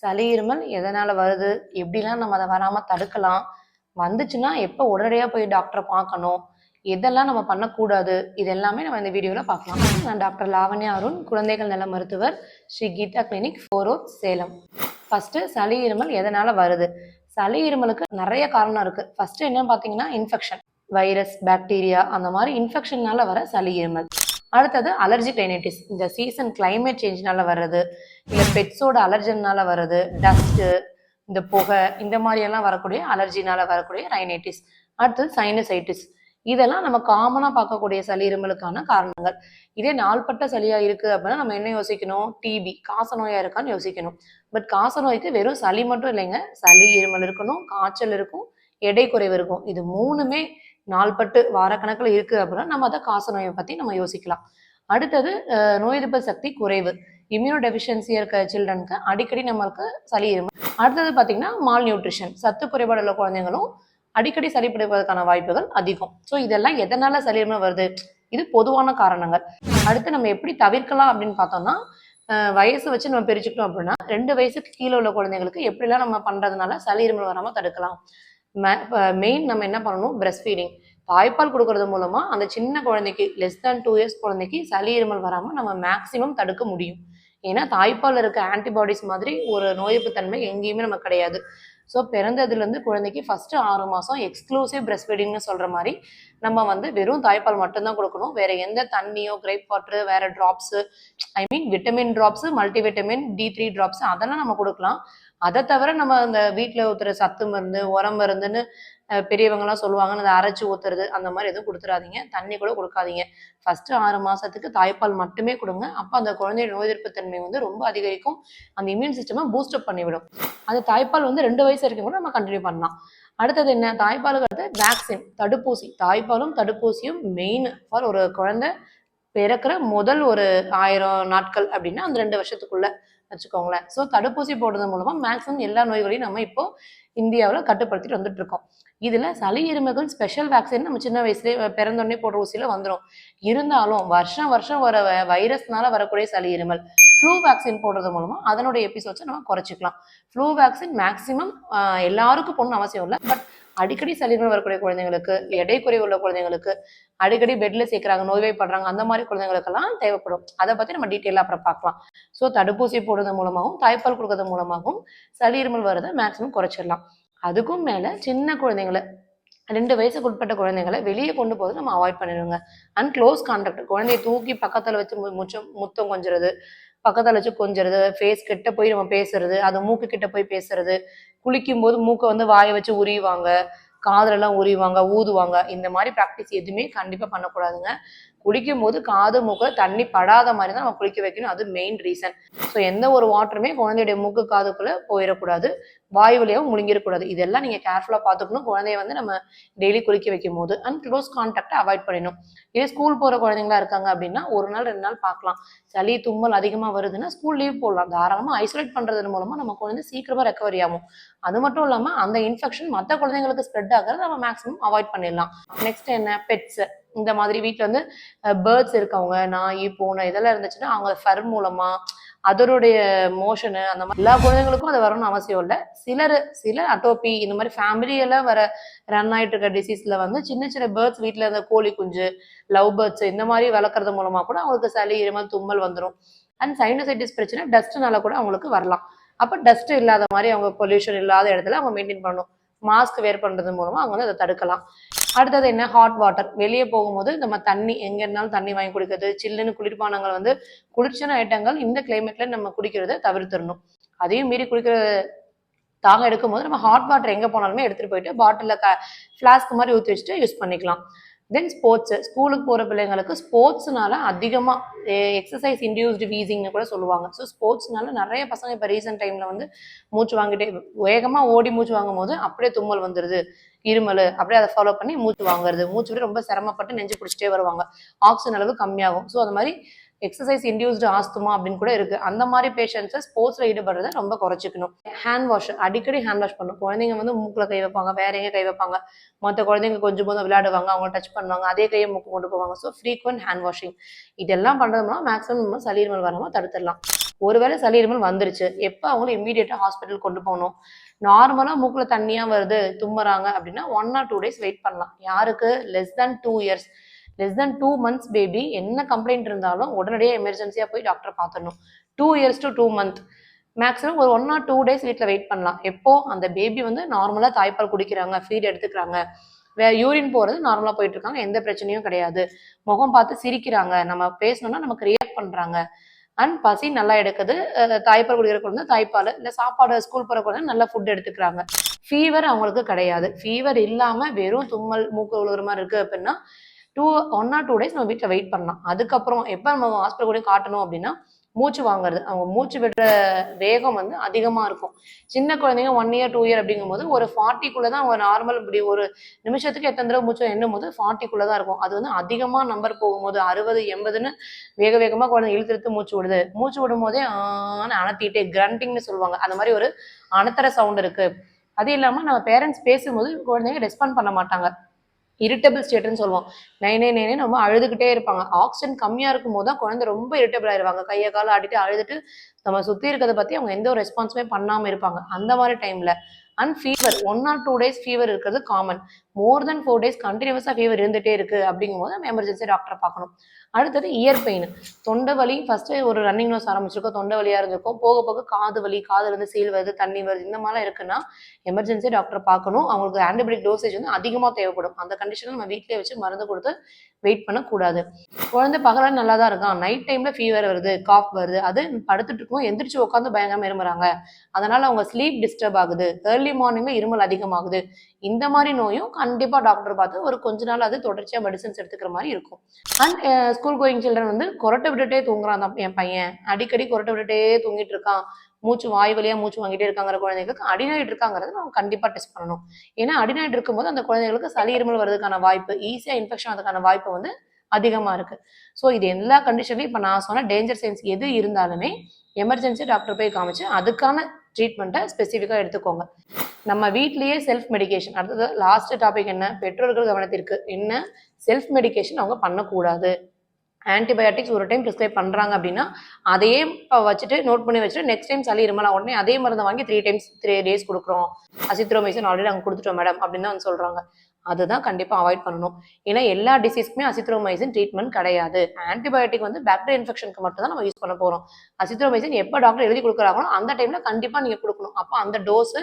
சளி இருமல் எதனால வருது? எப்படிலாம் நம்ம அதை வராமல் தடுக்கலாம்? வந்துச்சுன்னா எப்போ உடனடியாக போய் டாக்டரை பார்க்கணும்? எதெல்லாம் நம்ம பண்ணக்கூடாது? இது எல்லாமே நம்ம இந்த வீடியோவில் பார்க்கலாம். நான் டாக்டர் லாவண்யா அருண் குழந்தைகள் நல மருத்துவர் Sri Geetha clinic four Salem. First சளி இருமல் எதனால வருது? சளி இருமலுக்கு நிறைய காரணம் இருக்கு. ஃபர்ஸ்ட் என்னன்னு பார்த்தீங்கன்னா இன்ஃபெக்ஷன் வைரஸ் பாக்டீரியா அந்த மாதிரி இன்ஃபெக்ஷன்னால வர சளி இருமல் அடுத்தது அலர்ஜி ரைனைட்டிஸ் இந்த சீசன் கிளைமேட் சேஞ்ச்னால வர்றது இல்லை பெட்ஸோட அலர்ஜன்னால வர்றது டஸ்ட்டு இந்த புகை இந்த மாதிரியெல்லாம் வரக்கூடிய அலர்ஜினால வரக்கூடிய ரைனைட்டிஸ் அடுத்தது சைனசைட்டிஸ் இதெல்லாம் நம்ம காமனாக பார்க்கக்கூடிய சளி இருமலுக்கான காரணங்கள். இதே நாள்பட்ட சளியாக இருக்குது அப்படின்னா நம்ம என்ன யோசிக்கணும்? டிபி காச நோயாக இருக்கான்னு யோசிக்கணும். பட் காச நோய்க்கு வெறும் சளி மட்டும் இல்லைங்க. சளி இருமல் இருக்கணும் காய்ச்சல் இருக்கும் எடை குறைவு இருக்கும். இது மூணுமே நாள்பட்டு வாரக்கணக்கில் இருக்குது அப்படின்னா நம்ம அதை காச நோயை பற்றி நம்ம யோசிக்கலாம். அடுத்தது நோய் எதிர்ப்பு சக்தி குறைவு. இம்யூனோ டெஃபிஷியன்சியாக இருக்க சில்ட்ரனுக்கு அடிக்கடி நம்மளுக்கு சளி இருமல் அடுத்தது பார்த்தீங்கன்னா மால் நியூட்ரிஷன் சத்து குறைபாடு உள்ள குழந்தைங்களும் அடிக்கடி சளி பிடிப்பதற்கான வாய்ப்புகள் அதிகம். ஸோ இதெல்லாம் எதனால சளி இருமல் வருது? இது பொதுவான காரணங்கள். அடுத்து நம்ம எப்படி தவிர்க்கலாம் அப்படின்னு பார்த்தோம்னா வயசு வச்சு நம்ம பிரிச்சுக்கிட்டோம் அப்படின்னா ரெண்டு வயசுக்கு கீழே உள்ள குழந்தைங்களுக்கு எப்படிலாம் நம்ம பண்ணுறதுனால சளி இருமல் வராமல் தடுக்கலாம். மெயின் நம்ம என்ன பண்ணணும்? பிரஸ்ட் ஃபீடிங் தாய்ப்பால் கொடுக்கறது மூலமா அந்த சின்ன குழந்தைக்கு லெஸ் தேன் டூ இயர்ஸ் குழந்தைக்கு சளி இருமல் வராமல் நம்ம மேக்சிமம் தடுக்க முடியும். ஏன்னா தாய்ப்பால் இருக்க ஆன்டிபாடிஸ் மாதிரி ஒரு நோயெதிர்ப்பு தன்மை எங்கேயுமே நமக்கு கிடையாது. ஸோ பிறந்ததுலேருந்து குழந்தைக்கு ஃபஸ்ட்டு ஆறு மாதம் எக்ஸ்க்ளூசிவ் பிரஸ்ட் ஃபீடிங்னு சொல்கிற மாதிரி நம்ம வந்து வெறும் தாய்ப்பால் மட்டும்தான் கொடுக்கணும். வேற எந்த தண்ணியோ கிரேப் வாட்டரு வேற drops I mean vitamin drops multivitamin D three drops அதெல்லாம் நம்ம கொடுக்கலாம். அதை தவிர நம்ம அந்த வீட்டில் ஊத்துற சத்து மருந்து உரம் மருந்துன்னு பெரியவங்கலாம் சொல்லுவாங்கன்னு அதை அரைச்சி ஊத்துறது அந்த மாதிரி எதுவும் கொடுத்துறாதீங்க. தண்ணி கூட கொடுக்காதீங்க. ஃபர்ஸ்ட் ஆறு மாசத்துக்கு தாய்ப்பால் மட்டுமே கொடுங்க. அப்போ அந்த குழந்தையோட நோய் எதிர்ப்பு தன்மை வந்து ரொம்ப அதிகரிக்கும். அந்த இம்யூன் சிஸ்டமை பூஸ்டப் பண்ணிவிடும். அந்த தாய்ப்பால் வந்து ரெண்டு வயசு வரைக்கும் கூட நம்ம கண்டினியூ பண்ணலாம். அடுத்தது என்ன? தாய்ப்பாலுக்கு அடுத்து வேக்சின் தடுப்பூசி. தாய்ப்பாலும் தடுப்பூசியும் மெயின் ஃபார் ஒரு குழந்தை பிறக்கிற முதல் ஒரு ஆயிரம் நாட்கள் அப்படின்னா அந்த ரெண்டு வருஷத்துக்குள்ள. வச்சுக்கோங்களேன். ஸோ தடுப்பூசி போடுறது மூலமாக மேக்ஸிமம் எல்லா நோய்களையும் நம்ம இப்போ இந்தியாவில் கட்டுப்படுத்திட்டு வந்துட்டு இருக்கோம். சளி இருமல்கள் ஸ்பெஷல் வேக்சின் நம்ம சின்ன வயசுலேயே பிறந்தோடனே போடுற ஊசியில வந்துடும் இருந்தாலும் வருஷம் வருஷம் வர வ- வைரஸ்னால வரக்கூடிய சளி இருமல் ஃப்ளூ வேக்சின் போடுறது மூலமாக அதனுடைய எபிசோட்ஸை நம்ம குறைச்சிக்கலாம். ஃப்ளூ வேக்சின் மேக்ஸிமம் எல்லாருக்கும் போடணும்னு அவசியம் இல்லை. பட் அடிக்கடி சளிகள் வரக்கூடிய குழந்தைங்களுக்கு எடை குறைவு உள்ள குழந்தைங்களுக்கு அடிக்கடி பெட்ல சேர்க்குறாங்க நோய்வாய்ப்படுறாங்க அந்த மாதிரி குழந்தைங்களுக்கெல்லாம் தேவைப்படும். அதை பத்தி நம்ம டீட்டெயிலாக அப்புறம் பார்க்கலாம். ஸோ தடுப்பூசி போடுறது மூலமாகவும் தாய்ப்பால் கொடுக்கறது மூலமாகவும் சளி இருமல் வரதை மேக்ஸிமம் குறைச்சிடலாம். அதுக்கும் மேலே சின்ன குழந்தைங்களை ரெண்டு வயசுக்கு உட்பட்ட குழந்தைங்களை வெளியே கொண்டு போகிறது நம்ம அவாய்ட் பண்ணிடுவோங்க அண்ட் க்ளோஸ் கான்டாக்ட் குழந்தைய தூக்கி பக்கத்தில் வச்சு மு- முச்சம் முத்தம் கொஞ்சிறது பக்கத்தில் வச்சு கொஞ்சுறது ஃபேஸ் கிட்ட போய் நம்ம பேசுறது அது மூக்கு கிட்ட போய் பேசுறது. குளிக்கும் போது மூக்கை வந்து வாயை வச்சு உரிவாங்க காதுல எல்லாம் உரிவாங்க ஊதுவாங்க. இந்த மாதிரி ப்ராக்டிஸ் எதுவுமே கண்டிப்பா பண்ணக்கூடாதுங்க. குளிக்கும்போது காது மூக்க தண்ணி படாத மாதிரி தான் நம்ம குளிக்க வைக்கணும். அது மெயின் ரீசன் ஸோ எந்த ஒரு வாட்டருமே குழந்தையுடைய மூக்கு காதுக்குள்ள போயிடக்கூடாது வாய் வழியாகவும் முழுங்கிடக்கூடாது இதெல்லாம் நீங்கள் கேர்ஃபுல்லாக பார்த்துக்கணும். குழந்தைய வந்து நம்ம டெய்லி குளிக்க வைக்கும் போது அண்ட் க்ளோஸ் கான்டாக்டை அவாய்ட் பண்ணிடணும் இதே ஸ்கூல் போகிற குழந்தைங்களா இருக்காங்க அப்படின்னா ஒரு நாள் ரெண்டு நாள் பார்க்கலாம். சளி தும்மல் அதிகமாக வருதுன்னா ஸ்கூல் லீவ் போடலாம். தாராளமாக ஐசோலேட் பண்ணுறது மூலமாக நம்ம குழந்தை சீக்கிரமாக ரெக்கவரி ஆகும். அது மட்டும் இல்லாமல் அந்த இன்ஃபெக்ஷன் மற்ற குழந்தைங்களுக்கு ஸ்ப்ரெட் ஆகிறத நம்ம மேக்ஸிமம் அவாய்ட் பண்ணிடலாம். நெக்ஸ்ட் என்ன? பெட்ஸு இந்த மாதிரி வீட்டில் வந்து பேர்ட்ஸ் இருக்கவங்க நாய் பூனை இதெல்லாம் இருந்துச்சுன்னா அவங்க ஃபர் மூலமா அதனுடைய மோஷனு அந்த மாதிரி எல்லா குழந்தைங்களுக்கும் அது வரணும்னு அவசியம் இல்லை. சிலர் சில அட்டோபி இந்த மாதிரி ஃபேமிலியெல்லாம் வர ரன் ஆயிட்டு இருக்க டிசீஸ்ல வந்து சின்ன சின்ன பேர்ட்ஸ் வீட்டில் இருந்த கோழி குஞ்சு லவ் பேர்ட்ஸ் இந்த மாதிரி வளர்க்குறது மூலமா கூட அவங்களுக்கு சளி இருமல் தும்மல் வந்துடும் அண்ட் சைனசைட்டிஸ் பிரச்சனை டஸ்ட்னால கூட அவங்களுக்கு வரலாம். அப்போ டஸ்ட் இல்லாத மாதிரி அவங்க பொல்யூஷன் இல்லாத இடத்துல அவங்க மெயின்டைன் பண்ணணும். மாஸ்க் வேர் பண்ணுறது மூலமா அவங்க வந்து அதை தடுக்கலாம். அடுத்தது என்ன? ஹாட் வாட்டர் வெளியே போகும்போது நம்ம தண்ணி எங்க இருந்தாலும் தண்ணி வாங்கி குடிக்கிறது சில்லுன்னு குளிர்பானங்கள் வந்து குளிர்ச்சியான ஐட்டங்கள் இந்த கிளைமேட்ல நம்ம குடிக்கிறத தவிர்த்திடணும். அதையும் மீறி குடிக்கிற தாகம் எடுக்கும்போது நம்ம ஹாட் வாட்டர் எங்க போனாலுமே எடுத்துட்டு போயிட்டு பாட்டிலில் க ஃப்ளாஸ்க் மாதிரி ஊற்றி வச்சுட்டு யூஸ் பண்ணிக்கலாம். தென் ஸ்போர்ட்ஸ் ஸ்கூலுக்கு போகிற பிள்ளைங்களுக்கு ஸ்போர்ட்ஸ்னால அதிகமாக எக்ஸசைஸ் இன்டியூஸ்டு வீசிங்னு கூட சொல்லுவாங்க. ஸோ ஸ்போர்ட்ஸ்னால நிறைய பசங்க இப்போ ரீசெண்ட் டைமில் வந்து மூச்சு வாங்கிட்டே வேகமாக ஓடி மூச்சு வாங்கும் போது அப்படியே தும்மல் வந்துடுது இருமல் அப்படியே அதை ஃபாலோ பண்ணி மூச்சு வாங்குறது. மூச்சு விட ரொம்ப சிரமப்பட்டு நெஞ்சு பிடிச்சிட்டே வருவாங்க. ஆக்சிஜன் அளவு கம்மியாகும். ஸோ அது மாதிரி எக்ஸசைஸ் இன்டியூஸ்டு ஆஸ்துமா அப்படின்னு கூட இருக்கு. அந்த மாதிரி பேஷண்ட்ஸை ஸ்போர்ட்ஸ்ல ஈடுபடுறத ரொம்ப குறைச்சிக்கணும். ஹேண்ட் வாஷ் அடிக்கடி ஹேண்ட் வாஷ் பண்ணும் குழந்தைங்க வந்து மூக்கில் கை வைப்பாங்க வேற எங்கே கை வைப்பாங்க. மற்ற குழந்தைங்க கொஞ்சம் போதும் விளையாடுவாங்க அவங்க டச் பண்ணுவாங்க அதே கையை மூக்கு கொண்டு போவாங்க. ஸோ ஃப்ரீக்வெண்ட் ஹேண்ட் வாஷிங் இதெல்லாம் பண்ணுறதுனா மேக்ஸிமம் நம்ம சளி இருமல் வராமல் தடுத்துடலாம். ஒருவேளை சளி இருமல் வந்துருச்சு. எப்போ அவங்கள இம்மீடியட்டாக ஹாஸ்பிட்டல் கொண்டு போகணும்? நார்மலாக மூக்கில் தண்ணியாக வருது தும்முறாங்க அப்படின்னா one or two days wait பண்ணலாம். யாருக்கு? Less than two years less than two months baby என்ன கம்ப்ளைண்ட் இருந்தாலும் உடனடியாக எமர்ஜென்சியாக போய் டாக்டரை பார்த்துடணும். Two years to two month maximum ஒரு ஒன் ஆர் டூ டேஸ் வீட்டில் வெயிட் பண்ணலாம். எப்போ? அந்த பேபி வந்து நார்மலாக தாய்ப்பால் குடிக்கிறாங்க ஃபீட் எடுத்துக்கிறாங்க. வே யூரின் போகிறது நார்மலாக போயிட்டு இருக்காங்க எந்த பிரச்சனையும் கிடையாது. முகம் பார்த்து சிரிக்கிறாங்க. நம்ம பேசணும்னா நமக்கு ரியாக்ட் பண்ணுறாங்க அண்ட் பசி நல்லா எடுக்குது. தாய்ப்பால் குடிக்கிற குழந்தை தாய்ப்பால் இல்லை சாப்பாடு ஸ்கூல் போகிற குழந்தை நல்லா ஃபுட் எடுத்துக்கிறாங்க. ஃபீவர் அவங்களுக்கு கிடையாது. ஃபீவர் இல்லாமல் வெறும் தும்மல் மூக்கு விழுகிற மாதிரி இருக்குது அப்படின்னா two one or two days நம்ம வீட்டில் வெயிட் பண்ணலாம். அதுக்கப்புறம் எப்போ நம்ம ஹாஸ்பிட்டல் கூட காட்டணும் அப்படின்னா மூச்சு வாங்குறது. அவங்க மூச்சு விடுற வேகம் வந்து அதிகமாக இருக்கும். சின்ன குழந்தைங்க ஒன் இயர் டூ இயர் அப்படிங்கும்போது ஒரு ஃபார்ட்டிக்குள்ளே தான் அவங்க நார்மல் இப்படி ஒரு நிமிஷத்துக்கு எத்தனை தடவை மூச்சு எண்ணும் போது ஃபார்ட்டிக்குள்ளே தான் இருக்கும். அது வந்து அதிகமாக நம்பர் போகும்போது அறுபது எண்பதுன்னு வேக வேகமாக குழந்தை இழுத்து இழுத்து மூச்சு விடுது. மூச்சு விடும் போதே ஆன்னு அணத்திட்டே கிரண்டிங்னு சொல்லுவாங்க. அந்த மாதிரி ஒரு அணத்தர சவுண்ட் இருக்குது அது இல்லாமல் நம்ம பேரண்ட்ஸ் பேசும்போது குழந்தைங்க ரெஸ்பாண்ட் பண்ண மாட்டாங்க. இரிட்டபிள் ஸ்டேட்னு சொல்லுவோம். நைனே நைனே நம்ம அழுதுகிட்டே இருப்பாங்க. ஆக்சிஜன் கம்மியாக இருக்கும் போது தான் குழந்தை ரொம்ப இரிட்டபிள் ஆயிருவாங்க. கையை காலை ஆடிட்டு அழுதுட்டு நம்ம சுற்றி இருக்கிறத பற்றி அவங்க எந்த ஒரு ரெஸ்பான்ஸுமே பண்ணாமல் இருப்பாங்க. அந்த மாதிரி டைமில் and fever one or two days fever இருக்கிறது common more than four days கண்டினியூஸாக ஃபீவர் இருந்துகிட்டே இருக்குது அப்படிங்கும்போது நம்ம எமர்ஜென்சி டாக்டரை பார்க்கணும். அடுத்தது இயர் பெயின் தொண்டை வலி ஃபஸ்ட்டு ஒரு ரன்னிங் நோஸ் ஆரம்பிச்சிருக்கோம் தொண்டை வலியாக இருந்திருக்கும். போக போக காது வலி காதுல இருந்து சீல் வருது தண்ணி வருது இந்த மாதிரிலாம் இருக்குன்னா எமர்ஜென்சி டாக்டரை பார்க்கணும். அவங்களுக்கு ஆன்டிபயோட்டிக் டோசேஜ் வந்து அதிகமாக தேவைப்படும். அந்த கண்டிஷனில் நம்ம வீட்டிலே வச்சு மருந்து கொடுத்து வெயிட் பண்ணக்கூடாது. குழந்தை பகலாக நல்லா தான் இருக்கான் நைட் டைமில் ஃபீவர் வருது காஃப் வருது. அது படுத்துட்டு இருக்கும் எந்திரிச்சு உட்காந்து பயங்கரமாக இருமுறாங்க அதனால் அவங்க ஸ்லீப் டிஸ்டர்ப் ஆகுது. ஏர்லி மார்னிங்கில் இருமல் அதிகமாகுது. இந்த மாதிரி நோயும் கண்டிப்பாக டாக்டர் பார்த்து ஒரு கொஞ்ச நாள் அது தொடர்ச்சியாக மெடிசன்ஸ் எடுத்துக்கிற மாதிரி இருக்கும். அண்ட் ஸ்கூல் கோயிங் சில்ட்ரன் வந்து கொரட்டை விட்டுட்டே தூங்குறான் தான் என் பையன். அடிக்கடி கொரட்டை விட்டுட்டே தூங்கிட்டு இருக்கான். மூச்சு வாய் வழியாக மூச்சு வாங்கிட்டே இருக்காங்கிற குழந்தைகளுக்கு அடிநாயிட் இருக்காங்கிறத நம்ம கண்டிப்பாக டெஸ்ட் பண்ணணும். ஏன்னா அடிநாயிட் இருக்கும்போது அந்த குழந்தைகளுக்கு சளி இருமல் வர்றதுக்கான வாய்ப்பு ஈஸியாக இன்ஃபெக்ஷன் அதுக்கான வாய்ப்பு வந்து அதிகமாக இருக்கு. ஸோ இது எல்லா கண்டிஷன்லையும் இப்போ நான் சொன்ன டேஞ்சர் சைன்ஸ் எது இருந்தாலுமே எமர்ஜென்சி டாக்டர் போய் காமிச்சு அதுக்கான ட்ரீட்மெண்ட்டை ஸ்பெசிஃபிக்காக எடுத்துக்கோங்க. நம்ம வீட்லேயே செல்ஃப் மெடிகேஷன் அடுத்தது லாஸ்ட் டாபிக் என்ன? பெற்றோர்கள் கவனத்திற்கு என்ன செல்ஃப் மெடிகேஷன் அவங்க பண்ணக்கூடாது? ஆன்டிபயோட்டிக்ஸ் ஒரு டைம் ப்ரிஸ்கிரைப் பண்ணுறாங்க அப்படின்னா அதையே வச்சுட்டு நோட் பண்ணி வச்சுட்டு நெக்ஸ்ட் டைம் சளி இருமலா உடனே அதே மருந்து வாங்கி த்ரீ டைம்ஸ் த்ரீ டேஸ் கொடுக்குறோம். அசித்ரோமைசின் ஆல்ரெடி நாங்கள் கொடுத்துட்டோம் மேடம் அப்படின்னு தான் வந்து சொல்கிறாங்க அதுதான் கண்டிப்பாக அவாய்ட் பண்ணணும். ஏன்னா எல்லா டிசீஸ்க்குமே அசித்ரோமைசின் ட்ரீட்மெண்ட் கிடையாது. ஆன்டிபயோட்டிக் வந்து பேக்டீரியா இன்ஃபெக்ஷனுக்கு மட்டும் தான் நம்ம யூஸ் பண்ண போகிறோம் அசித்ரோமைசின் எப்போ டாக்டர் எழுதி கொடுக்குறாங்களோ அந்த டைமில் கண்டிப்பாக நீங்கள் கொடுக்கணும். அப்போ அந்த டோஸு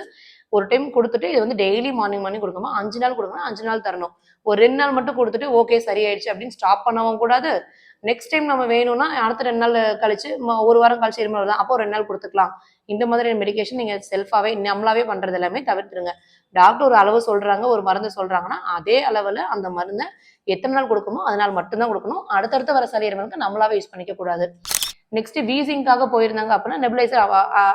ஒரு டைம் கொடுத்துட்டு இது வந்து டெய்லி மார்னிங் மார்னிங் கொடுக்கணும் அஞ்சு நாள் கொடுக்கணும் அஞ்சு நாள் தரணும். ஒரு ரெண்டு நாள் மட்டும் கொடுத்துட்டு ஓகே சரியாயிடுச்சு அப்படின்னு ஸ்டாப் பண்ணவும் கூடாது. நெக்ஸ்ட் டைம் நம்ம வேணும்னா அடுத்த ரெண்டு நாள் கழிச்சு ஒரு வாரம் கழிச்சு இருமல் தான். அப்போ ரெண்டு நாள் கொடுத்துக்கலாம். இந்த மாதிரி மெடிகேஷன் நீங்கள் செல்ஃபாகவே நம்மளாவே பண்ணுறது எல்லாமே தவிர்த்துருங்க டாக்டர் ஒரு அளவு சொல்கிறாங்க ஒரு மருந்து சொல்கிறாங்கன்னா அதே அளவில் அந்த மருந்தை எத்தனை நாள் கொடுக்கணுமோ அதனால் மட்டும்தான் கொடுக்கணும். அடுத்தடுத்து வர சளி இருமலுக்கு நம்மளாவே யூஸ் பண்ணிக்க கூடாது. நெக்ஸ்ட் வீசிங்காக போயிருந்தாங்க அப்படின்னா நெபுலைசர்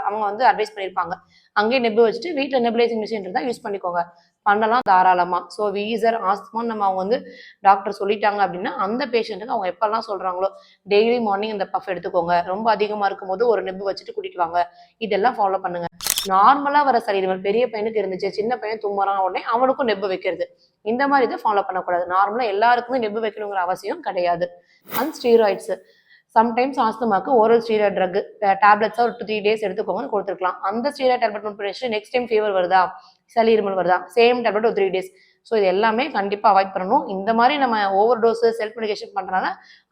அவங்க வந்து அட்வைஸ் பண்ணியிருப்பாங்க. அங்கேயே நெபு வச்சுட்டு வீட்டில் நெபுலைசிங் மிஷின் இருந்தால் யூஸ் பண்ணிக்கோங்க. பண்ணலாம் தாராளமாக ஸோ வீசர் ஆஸ்துமான்னு நம்ம அவங்க வந்து டாக்டர் சொல்லிட்டாங்க அப்படின்னா அந்த பேஷண்ட்டுக்கு அவங்க எப்பெல்லாம் சொல்கிறாங்களோ டெய்லி மார்னிங் இந்த பஃப் எடுத்துக்கோங்க. ரொம்ப அதிகமாக இருக்கும்போது ஒரு நெபு வச்சுட்டு கூட்டிட்டு வாங்க இதெல்லாம் ஃபாலோ பண்ணுங்க. நார்மலாக வர சளி பெரிய பையனுக்கு இருந்துச்சு சின்ன பையன் தும்புறான் உடனே அவனுக்கும் நெப்பு வைக்கிறது. இந்த மாதிரி இதை ஃபாலோ பண்ணக்கூடாது. நார்மலாக எல்லாருக்குமே நெப்பு வைக்கணுங்கிற அவசியம் கிடையாது. அண்ட் ஸ்டீராய்ட்ஸு சம்டைம்ஸ் ஆஸ்துமாக்கு ஓரல் ஸ்டீராய்ட் ட்ரக் டேப்லெட்ஸாக ஒரு டூ த்ரீ டேஸ் எடுத்துக்கோங்கன்னு கொடுத்துருக்கலாம். அந்த ஸ்டீராய்ட் டேப்லெட் நோட் பண்ணி நெக்ஸ்ட் டைம் ஃபீவர் வருதா? சளி இருமல் வருதா? சேம் டேப்லெட் ஒரு த்ரீ டேஸ் ஸோ இது எல்லாமே கண்டிப்பாக அவாய்ட் பண்ணணும். இந்த மாதிரி நம்ம ஓவர் டோஸு செல்ஃப் மெடிகேஷன் பண்ணுறனால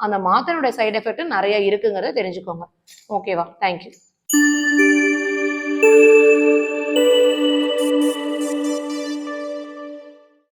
அந்த மாத்திரையோட சைட் எஃபெக்ட் நிறைய இருக்குங்கிறத தெரிஞ்சுக்கோங்க. ஓகேவா தேங்க்யூ